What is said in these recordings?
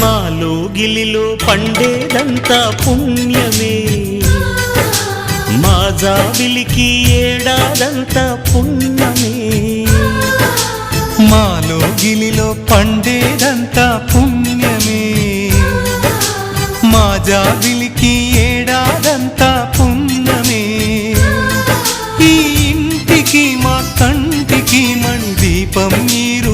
మాలో గిలిలో పండేదంతా పుణ్యమే. మా జాబిలికి ఏడాదంతా పుణ్యమే. మాలో గిలిలో పండేదంతా పుణ్యమే. మా జాబిలికి ఏడాదంతా పుణ్యమే. ఈ ఇంటికి మా కంటికి మణి దీపం మీరు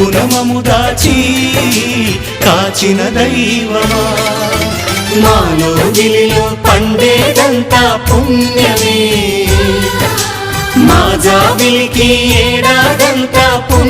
పునమము దాచి కాచిన దైవమా? మాలో గిలిలో పండేదంతా పుణ్యమే. మా జాబిలికి ఏడాదంతా పుణ్యమే.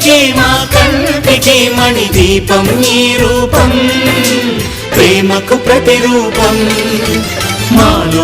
ఇంటికి మా కంటికి మణి దీపం నీ రూపం. ప్రేమకు ప్రతిరూపం. మాలో